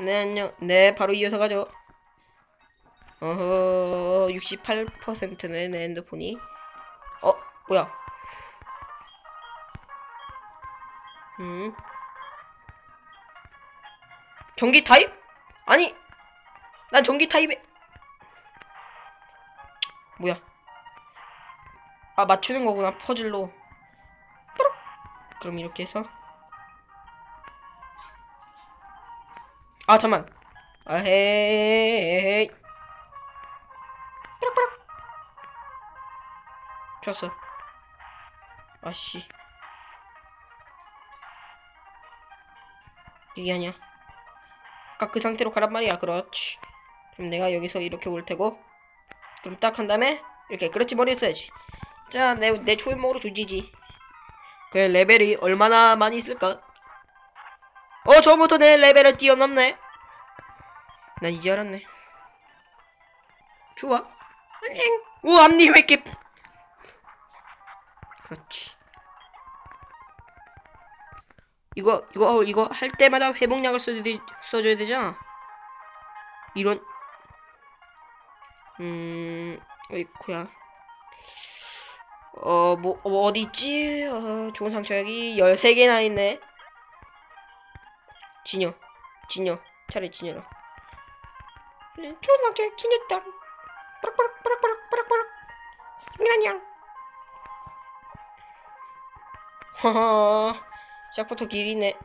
네, 안녕. 네, 바로 이어서 가죠. 어허, 68%네, 내 핸드폰이. 어, 뭐야. 음. 전기 타입? 아니, 난 전기 타입에. 뭐야. 아, 맞추는 거구나, 퍼즐로. 그럼 이렇게 해서. 아 잠만. 아 헤이 뽀락뽀락 좋았어. 아씨. 이게 아니야. 아까 그 상태로 가란 말이야. 그렇지. 그럼 내가 여기서 이렇게 올 테고 그럼 딱 한 다음에 이렇게 그렇지 머리 써야지. 자 내 내 초인목으로 조지지. 그 레벨이 얼마나 많이 있을까? 어, 처음부터 내 레벨을 뛰어넘네. 난 이제 알았네. 좋아. 안녕. 오, 앞니 왜 이렇게. 그렇지. 이거, 이거, 이거 할 때마다 회복약을 써줘야, 되, 써줘야 되잖아. 이런. 음, 어이쿠야. 어, 뭐, 뭐 어디 있지? 어, 좋은 상처 여기 13개나 있네. 진여 진여 차라리 진여라 좋은 남자 진여다. 빠락빠락 빠락빠락 빠락빠락. 안녕 하하 시작부터 길이네.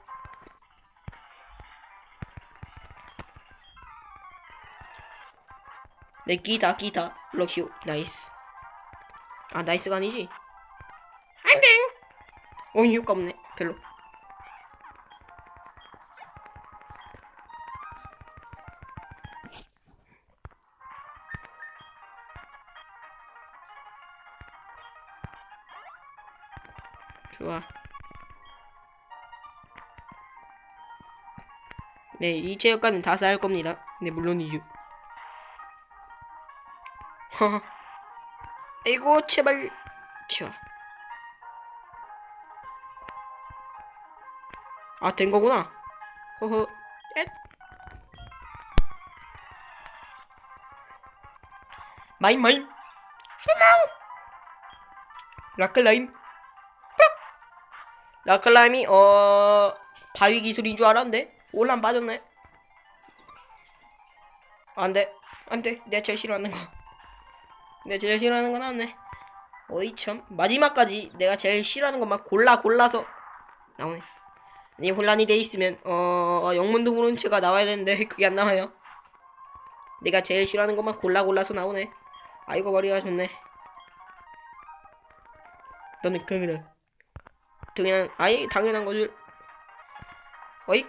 내 끼다 끼다. 럭슈 나이스. 아 나이스가 아니지? 안돼! 어 이유가 없네 별로 좋아. 네, 이 체육관은 다 쌓을 겁니다. 네, 물론이죠. 허허. 아이고, 제발. 좋아. 아, 된 거구나. 허허. 엣. 마임, 마임. 슈망! 라클라임. 라클라임이 어 바위 기술인 줄 알았는데 올란 빠졌네. 안돼 안돼 내가 제일 싫어하는 거. 내가 제일 싫어하는 거 나왔네. 어이 참 마지막까지 내가 제일 싫어하는 것만 골라 골라서 나오네. 아니 혼란이 돼 있으면 어 영문도 모르는 채가 나와야 되는데 그게 안 나와요. 내가 제일 싫어하는 것만 골라 골라서 나오네. 아이고 머리가 좋네. 너는 그거다. 당연한 아이 당연한 거줄 어이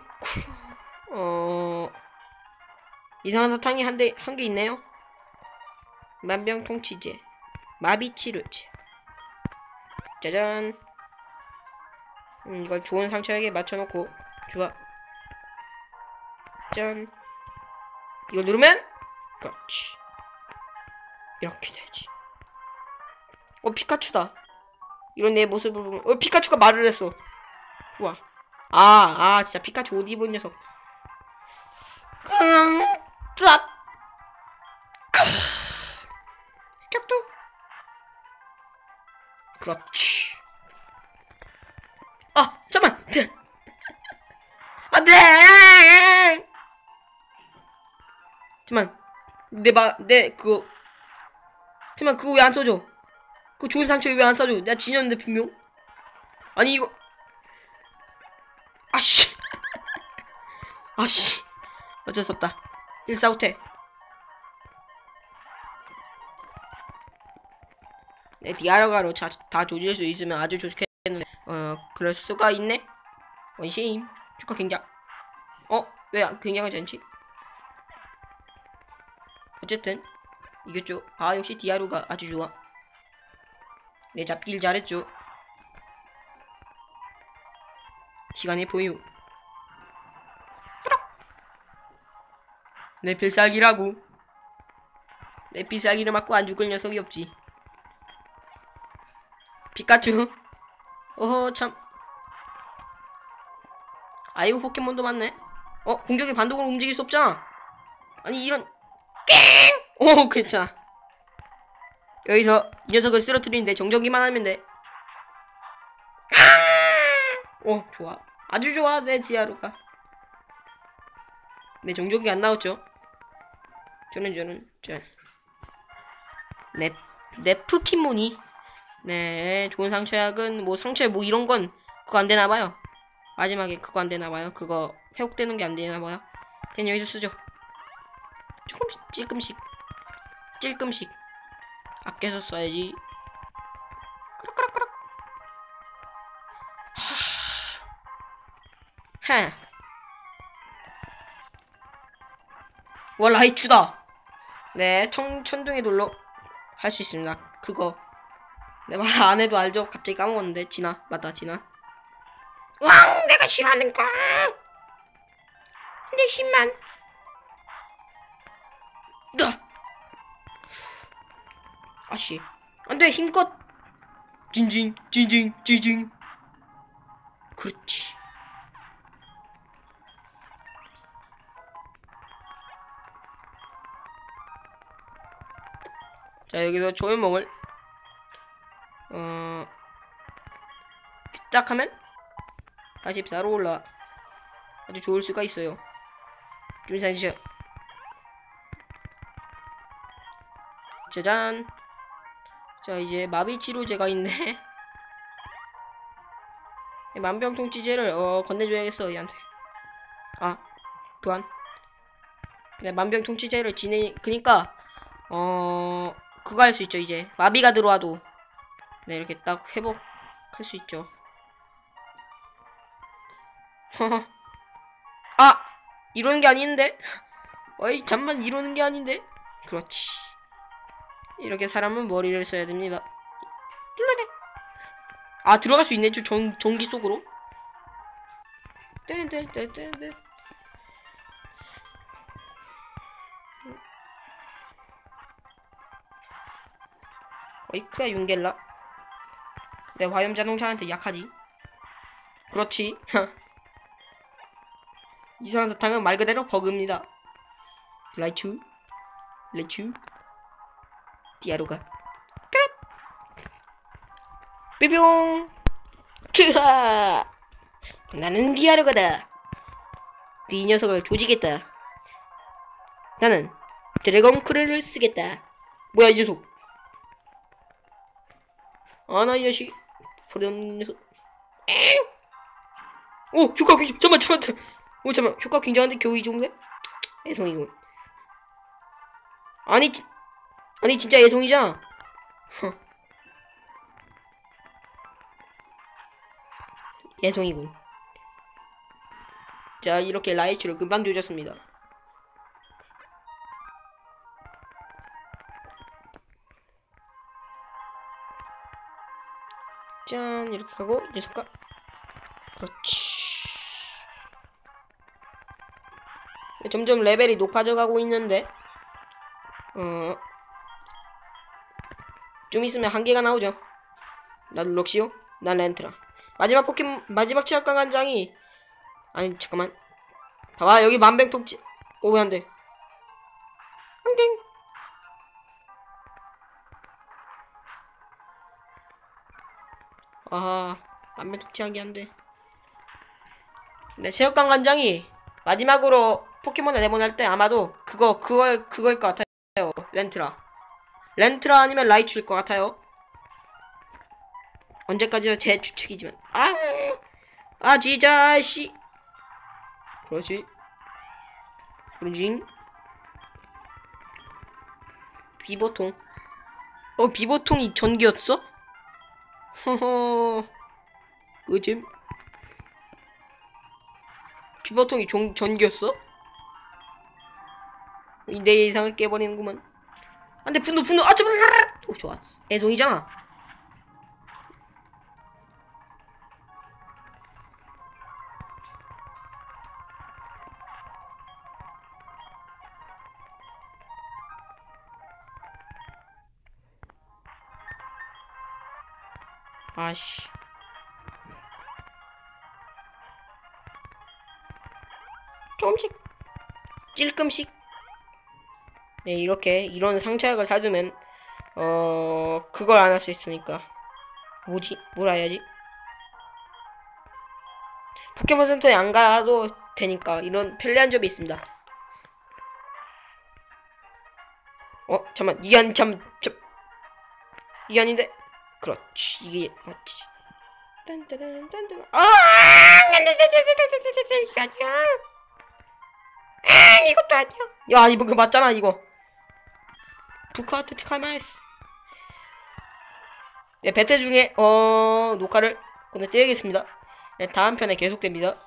어 이상한 사탕이 한 대 한 개 있네요. 만병통치제. 마비치료제. 짜잔. 음, 이걸 좋은 상처에게 맞춰놓고. 좋아. 짠. 이걸 누르면 그렇지. 이렇게 되지. 어 피카츄다 이런 내 모습을 보면 어 피카츄가 말을 했어. 우와. 아아 아, 진짜 피카츄 옷 입은 녀석. 짠 깍두. 그렇지. 아 잠만. 안돼! 잠만. 내 마 내 그거. 잠만 그거 왜 안 써줘 그 좋은 상처 왜안 써줘? 내가 지녔는데 분명. 아니 이거. 아씨. 아씨. 어쩔 수 없다. 일사후퇴 내 디아라가로 자, 다 조질 수 있으면 아주 좋겠는데. 어 그럴 수가 있네. 원시임 축하 굉장 어? 왜 굉장하지 않지? 어쨌든 이겼죠 아 역시 디아루가 아주 좋아 내 잡길 잘했죠. 시간의 보유. 내 필살기라고. 내 필살기를 맞고 안 죽을 녀석이 없지. 피카츄. 어허 참. 아이고 포켓몬도 많네. 어 공격이 반동으로 움직일 수 없잖아. 아니 이런 오 괜찮아 여기서 이 녀석을 쓰러뜨리는데 정전기만 하면 돼 오, 좋아. 아주 좋아, 내 지하루가. 내 정전기 안 나왔죠? 저는, 저는, 자. 네, 네프키모니. 네, 좋은 상처약은, 뭐, 상처에 뭐 이런 건, 그거 안 되나 봐요. 마지막에 그거 안 되나 봐요. 그거 회복되는 게 안 되나 봐요. 그냥 여기서 쓰죠. 조금씩, 찔끔씩. 찔끔씩. 아껴서 써야지. 그럭그럭그럭. 해. 와 라이추다. 네, 청 천둥의 돌로 할 수 있습니다. 그거 내 말 안 해도 알죠? 갑자기 까먹었는데 진아 맞다 진아. 왕 내가 싫어하는 거. 근데 10만. 나. 아씨 안돼 힘껏. 징징 징징 징징. 그렇지. 자 여기서 조연몽을 어 딱 하면 44로 올라 아주 좋을 수가 있어요 좀 이상해지죠 짜잔 자 이제 마비 치료제가 있네. 만병통치제를 어 건네줘야겠어 얘한테. 아 교환. 네 만병통치제를 지내 그니까 어 그거 할 수 있죠 이제. 마비가 들어와도. 네 이렇게 딱 회복할 수 있죠. 아 이러는 게 아닌데? 어이 잠만 이러는 게 아닌데? 그렇지 이렇게 사람은 머리를 써야 됩니다. 뚫려네 아 들어갈 수 있네 저 전, 전기 속으로. 떼떼떼떼떼. 어이쿠야 윤겔라. 내 화염 자동차한테 약하지? 그렇지. 이상한 사탕은 말 그대로 버그입니다. 라이츄. 레츄 디아루가. 까랏 삐뿅 크하! 나는 디아루가다. 이 녀석을 조지겠다. 나는 드래곤 크루를 쓰겠다. 뭐야 이 녀석? 아나 이 자식. 버렸는 녀석. 엥! 오 효과 굉장 잠만 잠만. 오 잠만. 효과 굉장한데 겨우 이 정도야? 애송이군 아니 지, 아니 진짜 애송이잖아 애송이군. 자 이렇게 라이츠를 금방 조졌습니다. 짠 이렇게 하고 이 젓갈 그렇지. 점점 레벨이 높아져 가고 있는데. 어. 좀 있으면 한계가 나오죠 난 럭시오 난 렌트라 마지막 포켓 마지막 치약강 간장이 아니 잠깐만 봐봐 여기 만병통치 오왜 안돼 땡 아, 안면 독치하기 한데. 네, 체육관 관장이 마지막으로 포켓몬을 내보낼 때 아마도 그거 그거 그거일 것 같아요. 렌트라. 렌트라 아니면 라이츄일 것 같아요. 언제까지나 제 추측이지만. 아, 아 진짜 씨. 그렇지. 그러지. 비보통. 어 비보통이 전기였어? 허허 그잼 비버통이 종, 전기였어? 내 예상을 깨버리는구만 안돼 분노 분노. 아 제발 오 좋았어 애송이잖아. 아씨. 조금씩. 찔끔씩 네 이렇게 이런 상처약을 사두면 어 그걸 안 할 수 있으니까. 뭐지? 뭐라 해야지? 포켓몬 센터에 안 가도 되니까 이런 편리한 점이 있습니다. 어 잠만. 이 아니 잠이 아닌데? 그렇지. 이게 맞지. 딴따단 딴따단 아! 이게 아니야 아 이것도 아니야. 야 이거 그 맞잖아 이거 부카트 카마이스. 네 배트 중에 어 녹화를 건너뛰겠습니다. 네 다음 편에 계속됩니다